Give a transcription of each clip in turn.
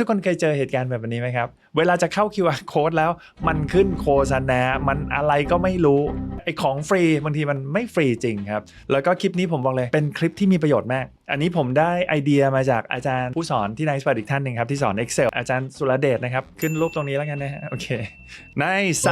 ทุกคนเคยเจอเหตุการณ์แบบนี้ไหมครับ เวลาจะเข้า QR code แล้วมันขึ้นโฆษณา มันอะไรก็ไม่รู้ ไอของฟรีบางทีมันไม่ฟรีจริงครับ แล้วก็คลิปนี้ผมบอกเลยเป็นคลิปที่มีประโยชน์มาก อันนี้ผมได้ไอเดียมาจากอาจารย์ผู้สอนที่นายสปาอีกท่านหนึ่งครับ ที่สอน Excel อาจารย์สุรเดชนะครับ ขึ้นรูปตรงนี้แล้วกันนะฮะโอเค ใน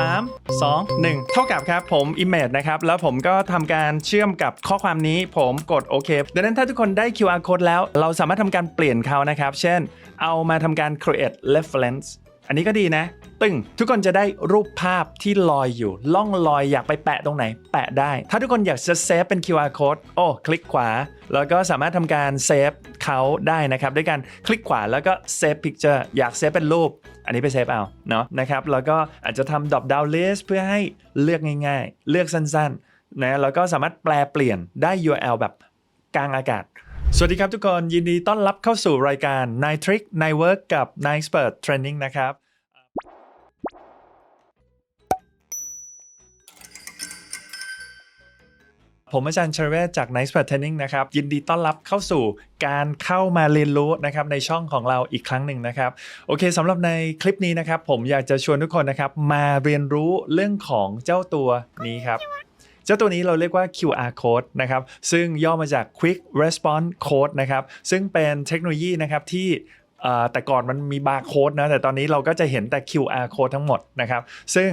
3 2 1 เท่ากับครับผม Image นะครับ แล้วผมก็ทำการเชื่อมกับข้อความนี้ผมกดโอเคดังนั้นถ้าทุกคนได้ QR code แล้ว เราสามารถทำการเปลี่ยนเขานะครับ เช่น เอามาทำการ create reference อันนี้ก็ดีนะ ตึงทุกคนจะได้รูปภาพที่ลอยอยู่ ล่องลอยอยากไปแปะตรงไหน แปะได้ ถ้าทุกคนอยากจะเซฟเป็น QR code โอ้คลิกขวา แล้วก็สามารถทำการเซฟเขาได้นะครับ ด้วยการคลิกขวาแล้วก็เซฟ picture อยากเซฟเป็นรูป อันนี้ไปเซฟเอาเนาะนะครับแล้วก็อาจจะทำ drop down list เพื่อให้เลือกง่ายๆ เลือกสั้นๆนะแล้วก็สามารถแปลเปลี่ยนได้ URL แบบกลางอากาศ สวัสดีครับทุกคนยินดีต้อนรับเข้าสู่รายการ n i Trick n i Work กับ n i Expert Training นะครับ ผมอาจารย์เชรเวศจาก Nice p a t Training นะครับ ยินดีต้อนรับเข้าสู่การเข้ามาเรียนรู้นะครับในช่องของเราอีกครั้งหนึ่งนะครับ โอเคสำหรับในคลิปนี้นะครับ ผมอยากจะชวนทุกคนนะครับ มาเรียนรู้เรื่องของเจ้าตัวนี้ครับ เจ้าตัวนี้เราเรียกว่า QR code นะครับ ซึ่งย่อมาจาก Quick Response Code นะครับ ซึ่งเป็นเทคโนโลยีนะครับที่แต่ก่อนมันมีบาร์โค้ดนะ แต่ตอนนี้เราก็จะเห็นแต่ QR code ทั้งหมดนะครับ ซึ่ง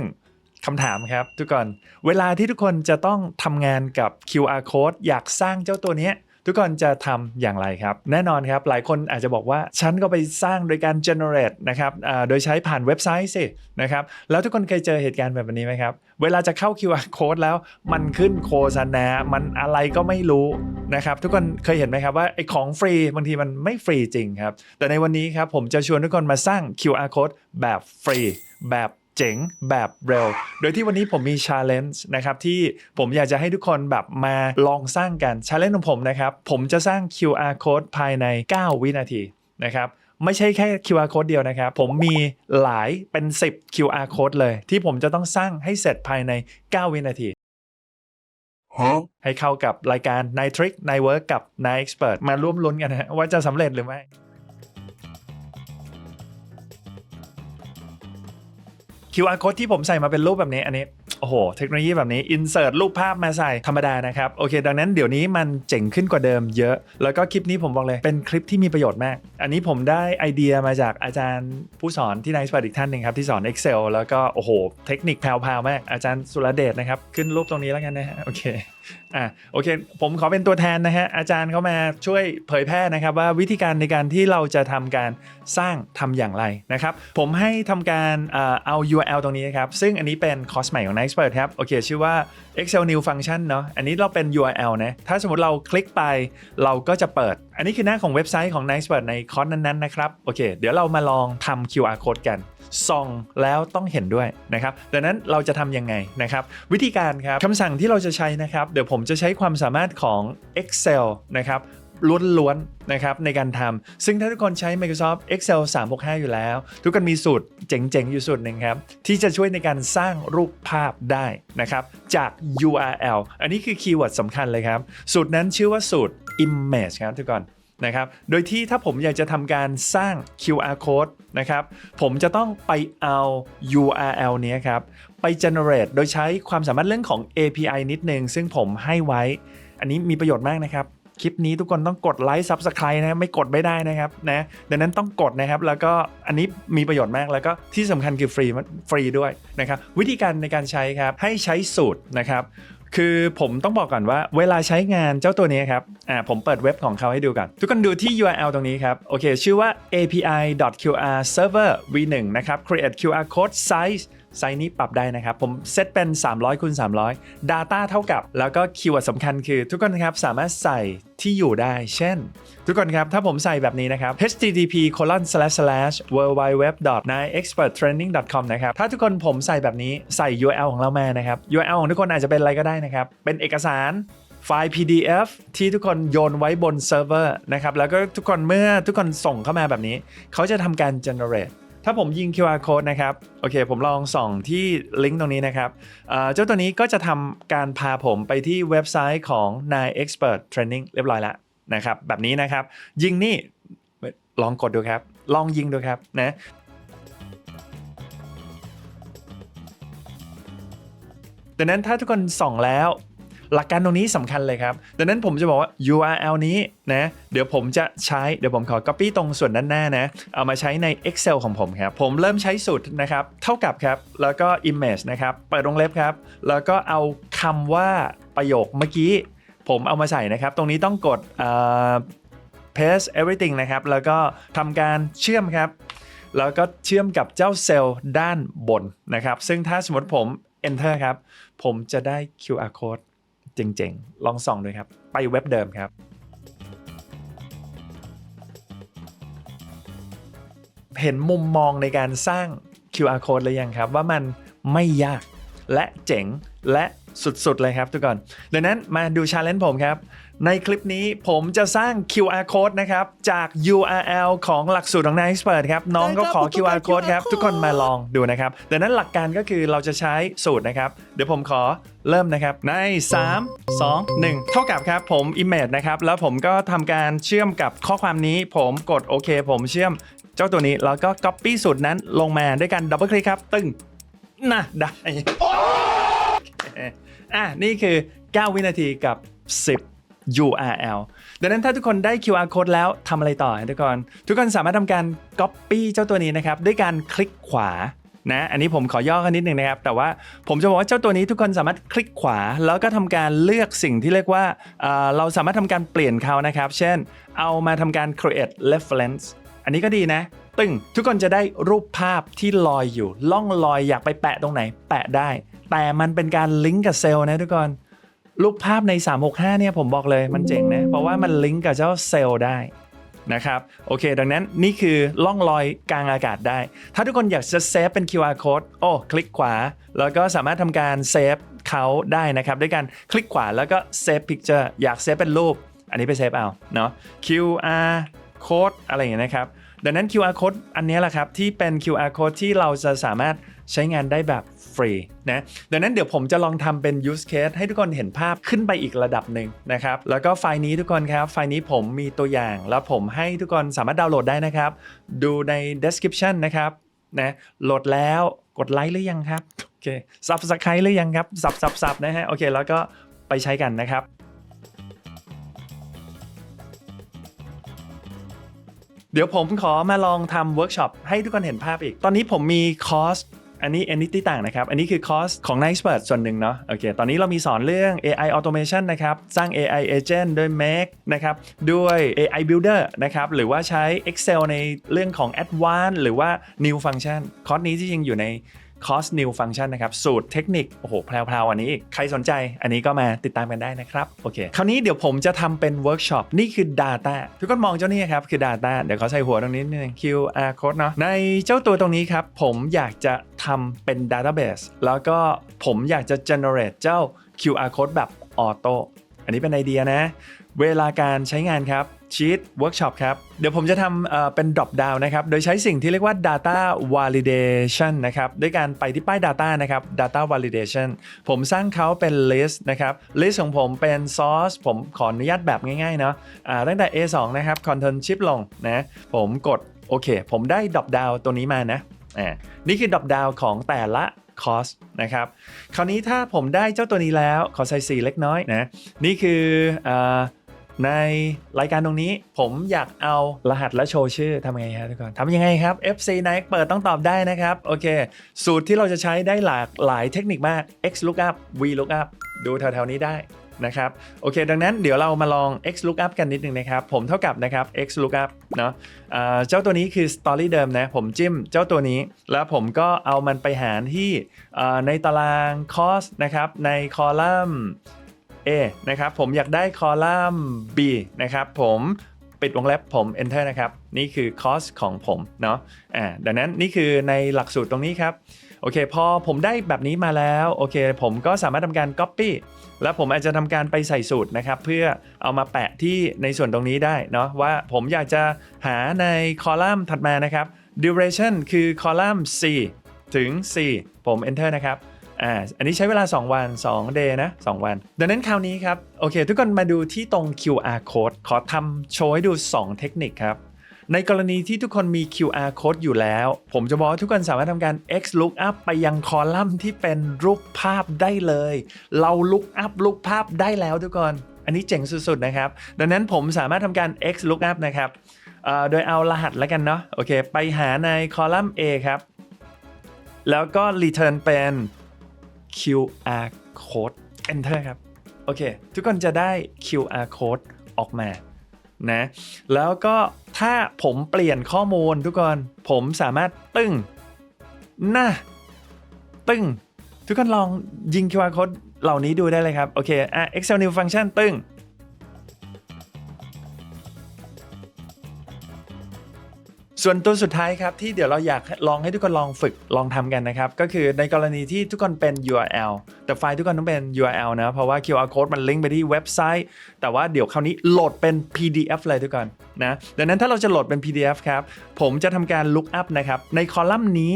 คำถามครับทุกคน เวลาที่ทุกคนจะต้องทำงานกับ QR code อยากสร้างเจ้าตัวนี้ ทุกคนจะทำอย่างไรครับ แน่นอนครับหลายคนอาจจะบอกว่าฉันก็ไปสร้างโดยการ generate นะครับโดยใช้ผ่านเว็บไซต์สินะครับแล้วทุกคนเคยเจอเหตุการณ์แบบนี้ไหมครับเวลาจะเข้า QR code แล้วมันขึ้นโฆษณา มันอะไรก็ไม่รู้นะครับทุกคนเคยเห็นไหมครับว่าไอ้ของฟรีบางทีมันไม่ฟรีจริงครับแต่ในวันนี้ครับผมจะชวนทุกคนมาสร้าง QR code แบบฟรีแบบ เจ๋งแบบเร็ว โดยที่วันนี้ผมมี challenge นะครับที่ผมอยากจะให้ทุกคนแบบมาลองสร้างกัน challenge ของผมนะครับผมจะสร้าง QR code ภายใน 9 วินาทีนะครับไม่ใช่แค่ QR code เดียวนะครับ ผมมีหลายเป็น 10 QR code เลย ที่ผมจะต้องสร้างให้เสร็จภายใน 9 วินาที ให้เข้ากับรายการ n i Trick n i Work กับ n i Expert มาร่วมลุ้นกันนะฮะว่าจะสำเร็จหรือไม่ QR code ที่ผมใส่มาเป็นรูปแบบนี้อันนี้โอ้โหเทคโนโลยีแบบนี้ insert รูปภาพมาใส่ธรรมดานะครับโอเค ดังนั้นเดี๋ยวนี้มันเจ๋งขึ้นกว่าเดิมเยอะ แล้วก็คลิปนี้ผมบอกเลยเป็นคลิปที่มีประโยชน์มาก อันนี้ผมได้ไอเดียมาจากอาจารย์ผู้สอนที่นายสปาอีกท่านหนึ่งครับที่สอน Excel แล้วก็โอ้โห เทคนิคแพรวๆมากอาจารย์สุรเดชนะครับขึ้นรูปตรงนี้แล้วกันนะฮะโอเคอะโอเค ผมขอเป็นตัวแทนนะฮะอาจารย์เขามาช่วยเผยแพร่นะครับ ว่าวิธีการในการที่เราจะทำการสร้างทำอย่างไรนะครับ ผมให้ทำการเอา URL ตรงนี้นะครับ ซึ่งอันนี้เป็นคอร์สใหม่ของ n i Expert ครับ โอเค ชื่อว่า Excel New Function เนาะอันนี้เราเป็น URL นะ ถ้าสมมติเราคลิกไปเราก็จะเปิด อันนี้คือหน้าของเว็บไซต์ของ n i Expert ในคอร์สนั้นๆนะครับโอเค เดี๋ยวเรามาลองทำ QR code กัน ส่องแล้วต้องเห็นด้วยนะครับดังนั้นเราจะทำยังไงนะครับวิธีการครับคำสั่งที่เราจะใช้นะครับ เดี๋ยวผมจะใช้ความสามารถของ Excel นะครับล้วนๆนะครับในการทำซึ่งถ้าทุกคนใช้ Microsoft Excel 365 อยู่แล้ว ทุกคนมีสูตรเจ๋งๆ อยู่สูตรหนึ่งครับ ที่จะช่วยในการสร้างรูปภาพได้นะครับจาก URL อันนี้คือคีย์เวิร์ดสำคัญเลยครับ สูตรนั้นชื่อว่าสูตร Image ครับทุกคน นะครับ โดยที่ถ้าผมอยากจะทำการสร้าง QR code นะครับ ผมจะต้องไปเอา URL เนี้ยครับ ไป generate โดยใช้ความสามารถเรื่องของ API นิดนึง ซึ่งผมให้ไว้ อันนี้มีประโยชน์มากนะครับ คลิปนี้ทุกคนต้องกดไลค์ Subscribe นะไม่กดไม่ได้นะครับนะดังนั้นต้องกดนะครับ แล้วก็อันนี้มีประโยชน์มากแล้วก็ที่สำคัญคือฟรีฟรีด้วยนะครับ วิธีการในการใช้ครับให้ใช้สูตรนะครับ คือผมต้องบอกก่อนว่าเวลาใช้งานเจ้าตัวนี้ครับอ่าผมเปิดเว็บของเขาให้ดูกัน ทุกคนดูที่ URL ตรงนี้ครับ โอเค ชื่อว่า api.qr server v1 นะครับ create QR code size ไซส์นี้ปรับได้นะครับ ผมเซตเป็น 300คูณ300 Data เท่ากับ แล้วก็คีย์เวิร์ดสำคัญคือ ทุกคนครับสามารถใส่ที่อยู่ได้ เช่น ทุกคนครับ ถ้าผมใส่แบบนี้นะครับ http colon slash slash worldwideweb experttraining com นะครับ ถ้าทุกคนผมใส่แบบนี้ใส่ URL ของเรามานะครับ URL ของทุกคนอาจจะเป็นอะไรก็ได้นะครับ เป็นเอกสารไฟล์ PDF ที่ทุกคนโยนไว้บนเซิร์ฟเวอร์นะครับ แล้วก็ทุกคนเมื่อทุกคนส่งเข้ามาแบบนี้ เขาจะทำการ generate ถ้าผมยิง QR code นะครับโอเค ผมลองส่องที่ลิงก์ตรงนี้นะครับเจ้าตัวนี้ก็จะทำการพาผมไปที่เว็บไซต์ของ Nine Expert Training เรียบร้อยแล้วนะครับแบบนี้นะครับ ยิงนี่ลองกดดูครับ ลองยิงดูครับนะดังนั้นถ้าทุกคนส่องแล้ว หลักการตรงนี้สำคัญเลยครับ ดังนั้นผมจะบอกว่า URL นี้นะ เดี๋ยวผมจะใช้ เดี๋ยวผมขอ Copy ตรงส่วนด้านหน้านะ เอามาใช้ใน Excel ของผมครับ ผมเริ่มใช้สูตรนะครับ เท่ากับครับ แล้วก็ Image นะครับ เปิดวงเล็บครับ แล้วก็เอาคำว่าประโยคเมื่อกี้ ผมเอามาใส่นะครับ ตรงนี้ต้องกด paste everything นะครับ แล้วก็ทำการเชื่อมครับ แล้วก็เชื่อมกับเจ้าเซลล์ด้านบนนะครับ ซึ่งถ้าสมมติผม enter ครับ ผมจะได้ QR code เจ๋งๆ ลองส่องดูครับ ไปเว็บเดิมครับ เห็นมุมมองในการสร้าง QR code เลยยังครับ ว่ามันไม่ยากและเจ๋งและสุดๆ เลยครับทุกคนดังนั้นมาดูชาเลนจ์ผมครับ ในคลิปนี้ผมจะสร้าง QR code นะครับ จาก URL ของหลักสูตรของนาย Expert ครับ น้องก็ขอ QR code ครับ ทุกคนมาลองดูนะครับดังนั้นหลักการก็คือเราจะใช้สูตรนะครับ เดี๋ยวผมขอเริ่มนะครับ ใน 3 2 1 เท่ากับครับผม Image นะครับ แล้วผมก็ทำการเชื่อมกับข้อความนี้ ผมกดโอเค ผมเชื่อมเจ้าตัวนี้ แล้วก็ Copy สูตรนั้นลงมาด้วยกันดับเบิลคลิกครับ ตึ้งน่ะได้อะนี่คือ 9 วินาทีกับ 10 URL ดังนั้นถ้าทุกคนได้ QR code แล้วทำอะไรต่อทุกคน ทุกคนสามารถทำการ Copy เจ้าตัวนี้นะครับ ด้วยการคลิกขวานะอันนี้ผมขอย่อกันนิดนึงนะครับ แต่ว่าผมจะบอกว่าเจ้าตัวนี้ทุกคนสามารถคลิกขวา แล้วก็ทำการเลือกสิ่งที่เรียกว่าเเราสามารถทำการเปลี่ยนเขานะครับ เช่น เอามาทำการ create reference อันนี้ก็ดีนะ ตึงทุกคนจะได้รูปภาพที่ลอยอยู่ ล่องลอยอยากไปแปะตรงไหน แปะได้ แต่มันเป็นการลิงก์กับเซลล์นะทุกคน รูปภาพใน 365 เนี่ยผมบอกเลยมันเจ๋งนะ เพราะว่ามันลิงก์กับเจ้าเซลล์ได้นะครับโอเค ดังนั้นนี่คือล่องลอยกลางอากาศได้ ถ้าทุกคนอยากจะเซฟเป็น QR code โอ้คลิกขวา แล้วก็สามารถทำการเซฟเขาได้นะครับ ด้วยการคลิกขวาแล้วก็เซฟพิกเจอร์อยากเซฟเป็นรูป อันนี้ไปเซฟเอาเนาะ QR code อะไรอย่างเงี้นะครับ ดังนั้น QR code อันนี้แหละครับ ที่เป็น QR code ที่เราจะสามารถใช้งานได้แบบ ฟรีนะดังนั้นเดี๋ยวผมจะลองทำเป็น use case ให้ทุกคนเห็นภาพขึ้นไปอีกระดับหนึ่งนะครับแล้วก็ไฟล์นี้ทุกคนครับ ไฟล์นี้ผมมีตัวอย่าง แล้วผมให้ทุกคนสามารถดาวน์โหลดได้นะครับ ดูใน description นะครับนะโหลดแล้วกดไลค์หรือยังครับโอเค subscribe หรือยังครับสับสับสับนะฮะโอเคแล้วก็ไปใช้กันนะครับเดี๋ยวผมขอมาลองทำเวิร์กช็อปให้ทุกคนเห็นภาพอีก ตอนนี้ผมมีคอร์ส อันนี้อันนี้ที่ต่างนะครับ อันนี้คือคอร์สของ n i c e p e r t ส่วนหนึ่งเนาะโอเคตอนนี้เรามีสอนเรื่อง AI automation นะครับ สร้าง AI agent ด้วย Make นะครับ ด้วย AI builder นะครับ หรือว่าใช้ Excel ในเรื่องของ advanced หรือว่า new function คอร์สนี้ที่จริงอยู่ใน คอส new function นะครับสูตรเทคนิคโอ้โหแพรวๆอันนี้ ใครสนใจอันนี้ก็มาติดตามกันได้นะครับโอเคคราวนี้เดี๋ยวผมจะทำเป็นเวิร์กช็อปนี่คือ Data ทุกคนมองเจ้านี่ครับคือ Data เดี๋ยวเขาใส่หัวตรงนี้นิดนึง QR code เนาะในเจ้าตัวตรงนี้ครับ ผมอยากจะทำเป็น Database แล้วก็ผมอยากจะ generate เจ้า QR code แบบออโต้อันนี้เป็นไอเดียนะ เวลาการใช้งานครับ ชีตเวิร์กช็อปครับ เดี๋ยวผมจะทำเป็น drop down นะครับ โดยใช้สิ่งที่เรียกว่า data validation นะครับ ด้วยการไปที่ป้าย data นะครับ data validation ผมสร้างเขาเป็น list นะครับ list ของผมเป็น source ผมขออนุญาตแบบง่ายๆเนาะตั้งแต่ A2 นะครับ content shift ลงนะผมกดโอเค ผมได้ drop down ตัวนี้มานะอ่านี่คือ drop down ของแต่ละ cost นะครับ คราวนี้ถ้าผมได้เจ้าตัวนี้แล้ว ขอใส่สีเล็กน้อยนะ นี่คืออ ในรายการตรงนี้ ผมอยากเอารหัสและโชว์ชื่อทำยังไงครับทุกคนทำยังไงครับ FC Nike เปิดต้องตอบได้นะครับ โอเค สูตรที่เราจะใช้ได้หลากหลายเทคนิคมาก X lookup V lookup ดูแถวๆนี้ได้นะครับโอเค ดังนั้นเดี๋ยวเรามาลอง X lookup กันนิดนึงนะครับ ผมเท่ากับนะครับ X lookup เนาะเจ้าตัวนี้คือ story เดิมนะ ผมจิ้มเจ้าตัวนี้ แล้วผมก็เอามันไปหารที่ในตาราง cost นะครับ ในคอลัมน์ A นะครับผมอยากได้คอลัมน์ B นะครับผมปิดวงเล็บผม enter นะครับ นี่คือ cost ของผมเนาะอ่าดังนั้นนี่คือในหลักสูตรตรงนี้ครับ โอเค พอผมได้แบบนี้มาแล้ว โอเค ผมก็สามารถทำการ copy แล้วผมอาจจะทำการไปใส่สูตรนะครับ เพื่อเอามาแปะที่ในส่วนตรงนี้ได้เนาะว่าผมอยากจะหาในคอลัมน์ถัดมานะครับ duration คือคอลัมน์ C ถึง C ผม enter นะครับ อ่าอันนี้ใช้เวลา 2 วัน2 day นะ 2 วัน ดังนั้นคราวนี้ครับ โอเค ทุกคนมาดูที่ตรง QR code ขอทำโชว์ให้ดู 2 เทคนิคครับ ในกรณีที่ทุกคนมี QR code อยู่แล้ว ผมจะบอกว่าทุกคนสามารถทำการ X lookup ไปยังคอลัมน์ที่เป็นรูปภาพได้เลย เรา look up รูปภาพได้แล้วทุกคนอันนี้เจ๋งสุดๆนะครับ ดังนั้นผมสามารถทำการ X lookup นะครับโดยเอารหัสแล้วกันเนาะโอเค ไปหาในคอลัมน์ A ครับ แล้วก็ return เป็น QR code enter ครับ โอเค ทุกคนจะได้ QR code ออกมานะแล้วก็ถ้าผมเปลี่ยนข้อมูลทุกคนผมสามารถตึ้งน่ะตึ้ง ทุกคนลองยิง QR code เหล่านี้ดูได้เลยครับ โอเคอะ Excel new function ตึ้ง ส่วนตัวสุดท้ายครับที่เดี๋ยวเราอยากลองให้ทุกคนลองฝึกลองทำกันนะครับ ก็คือในกรณีที่ทุกคนเป็น URL แต่ไฟล์ทุกคนต้องเป็น URL นะ เพราะว่า QR code มันลิงก์ไปที่เว็บไซต์ แต่ว่าเดี๋ยวคราวนี้โหลดเป็น PDF เลยทุกคนนะดังนั้นถ้าเราจะโหลดเป็น PDF ครับผมจะทำการ look up นะครับในคอลัมน์นี้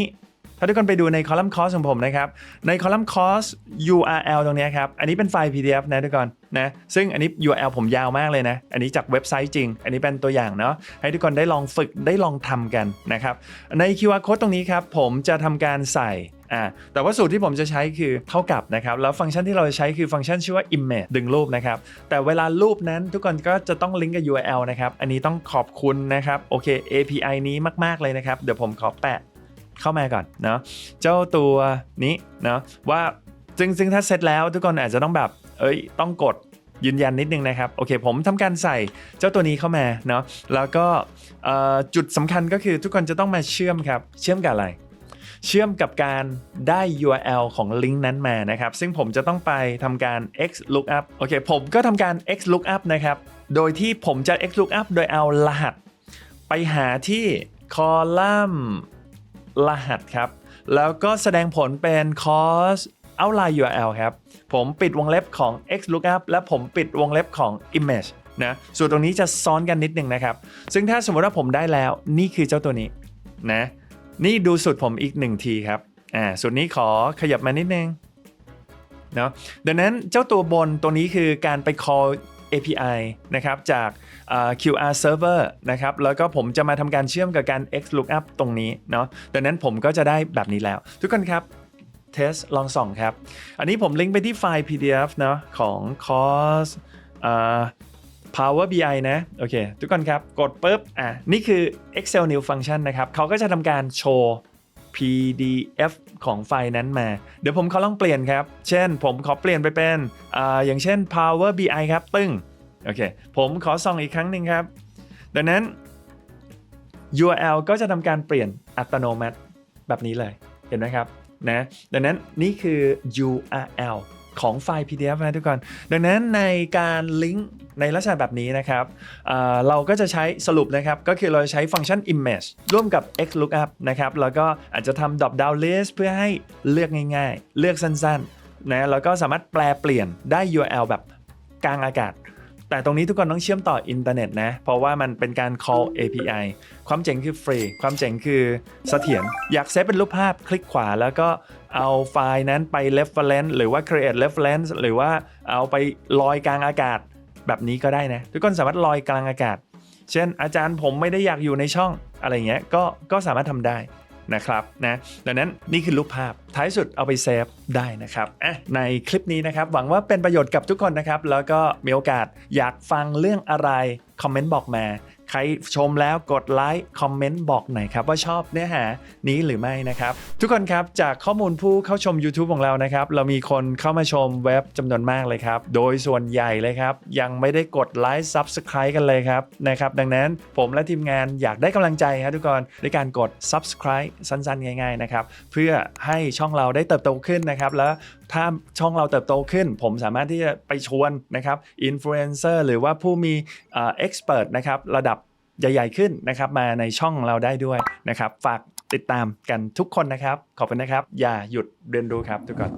ถ้าทุกคนไปดูในคอลัมน์ cost ของผมนะครับ ในคอลัมน์ cost URL ตรงนี้ครับ อันนี้เป็นไฟล์ PDF นะทุกคนนะ ซึ่งอันนี้ URL ผมยาวมากเลยนะ อันนี้จากเว็บไซต์จริง อันนี้เป็นตัวอย่างเนาะ ให้ทุกคนได้ลองฝึกได้ลองทำกันนะครับ ใน QR code ตรงนี้ครับ ผมจะทำการใส่อ่าแต่ว่าสูตรที่ผมจะใช้คือเท่ากับนะครับ แล้วฟังก์ชันที่เราจะใช้คือฟังก์ชันชื่อว่า image ดึงรูปนะครับ แต่เวลารูปนั้นทุกคนก็จะต้องลิงก์กับ URL นะครับ อันนี้ต้องขอบคุณนะครับ โอเค API นี้มาก ๆ เลยนะครับ เดี๋ยวผมขอแปะ เข้ามาก่อนเนาะเจ้าตัวนี้เนาะว่าซึ่งซึ่งถ้าเสร็จแล้วทุกคนอาจจะต้องแบบเอ้ยต้องกดยืนยันนิดนึงนะครับโอเคผมทำการใส่เจ้าตัวนี้เข้ามาเนาะแล้วก็จุดสำคัญก็คือทุกคนจะต้องมาเชื่อมครับ เชื่อมกับอะไร เชื่อมกับการได้ URL ของลิงก์นั้นมานะครับ ซึ่งผมจะต้องไปทำการ x lookup โอเคผมก็ทำการ x lookup นะครับ โดยที่ผมจะ x lookup โดยเอารหัส ไปหาที่คอลัมน์ รหัสครับ แล้วก็แสดงผลเป็น cost outline URL ครับ ผมปิดวงเล็บของ x lookup และผมปิดวงเล็บของ image นะ ส่วนตรงนี้จะซ้อนกันนิดนึงนะครับ ซึ่งถ้าสมมติว่าผมได้แล้ว นี่คือเจ้าตัวนี้นะ นี่ดูสุดผมอีกหนึ่งทีครับ อ่า ส่วนนี้ขอขยับมานิดนึงเนาะดังนั้นเจ้าตัวบนตัวนี้คือการไป call API นะครับจาก QR server นะครับแล้วก็ผมจะมาทำการเชื่อมกับการ X lookup ตรงนี้เนาะดังนั้นผมก็จะได้แบบนี้แล้ว ทุกคนครับเทสลองส่องครับ อันนี้ผมลิงก์ไปที่ไฟล์ PDF เนาะของ cost อ่า Power BI นะ โอเค ทุกคนครับ กดปุ๊บ อะ นี่คือ Excel New Function นะครับ เขาก็จะทำการโชว์ PDF ของไฟล์นั้นมา เดี๋ยวผมขอลองเปลี่ยนครับ เช่น ผมขอเปลี่ยนไปเป็นออย่างเช่น Power BI ครับ ตึ้งโอเค ผมขอส่องอีกครั้งหนึ่งครับ ดังนั้น URL ก็จะทำการเปลี่ยนอัตโนมัติแบบนี้เลย เห็นไหมครับ นะ ดังนั้นนี่คือ URL ของไฟล์ PDF นะทุกคน ดังนั้นในการลิงก์ในลักษณะแบบนี้นะครับเเราก็จะใช้สรุปนะครับ ก็คือเราใช้ฟังก์ชัน image ร่วมกับ x lookup นะครับ แล้วก็อาจจะทำ drop down list เพื่อให้เลือกง่ายๆ เลือกสั้นๆนะแล้วก็สามารถแปลเปลี่ยนได้ URL แบบกลางอากาศ แต่ตรงนี้ทุกคนต้องเชื่อมต่ออินเทอร์เน็ตนะ เพราะว่ามันเป็นการ call API ความเจ๋งคือฟรี ความเจ๋งคือเสถียร อยากเซฟเป็นรูปภาพคลิกขวาแล้วก็เอาไฟล์นั้นไป reference หรือว่า create reference หรือว่าเอาไปลอยกลางอากาศแบบนี้ก็ได้นะ ทุกคนสามารถลอยกลางอากาศ เช่นอาจารย์ผมไม่ได้อยากอยู่ในช่องอะไรเงี้ย ก็ก็สามารถทำได้ นะครับนะดังนั้นนี่คือรูปภาพท้ายสุดเอาไปเซฟได้นะครับอะในคลิปนี้นะครับ หวังว่าเป็นประโยชน์กับทุกคนนะครับ แล้วก็มีโอกาสอยากฟังเรื่องอะไร คอมเมนต์บอกมา รชมแล้วกดไลค์คอมเมนต์บอกหน่อยครับว่าชอบเนื้อหานี้หรือไม่นะครับ ทุกคนครับจากข้อมูลผู้เข้าชม YouTube ของเรานะครับ เรามีคนเข้ามาชมเว็บจำนวนมากเลยครับ โดยส่วนใหญ่เลยครับ ยังไม่ได้กดไลค์ Subscribe กันเลยครับนะครับ ดังนั้นผมและทีมงานอยากได้กำลังใจครับทุกคนในการกด Subscribe สั้นๆ ง่ายๆนะครับเพื่อให้ช่องเราได้เติบโตขึ้นนะครับแล้วถ้าช่องเราเติบโตขึ้น ผมสามารถที่จะไปชวนนะครับอินฟลูเอนเซอร์หรือว่าผู้มีเอ็กซ์เพรสนะครับระดับใหญ่ๆขึ้นนะครับมาในช่องเราได้ด้วยนะครับ ฝากติดตามกันทุกคนนะครับ ขอบคุณนะครับ อย่าหยุดเรียนรู้ครับทุกคน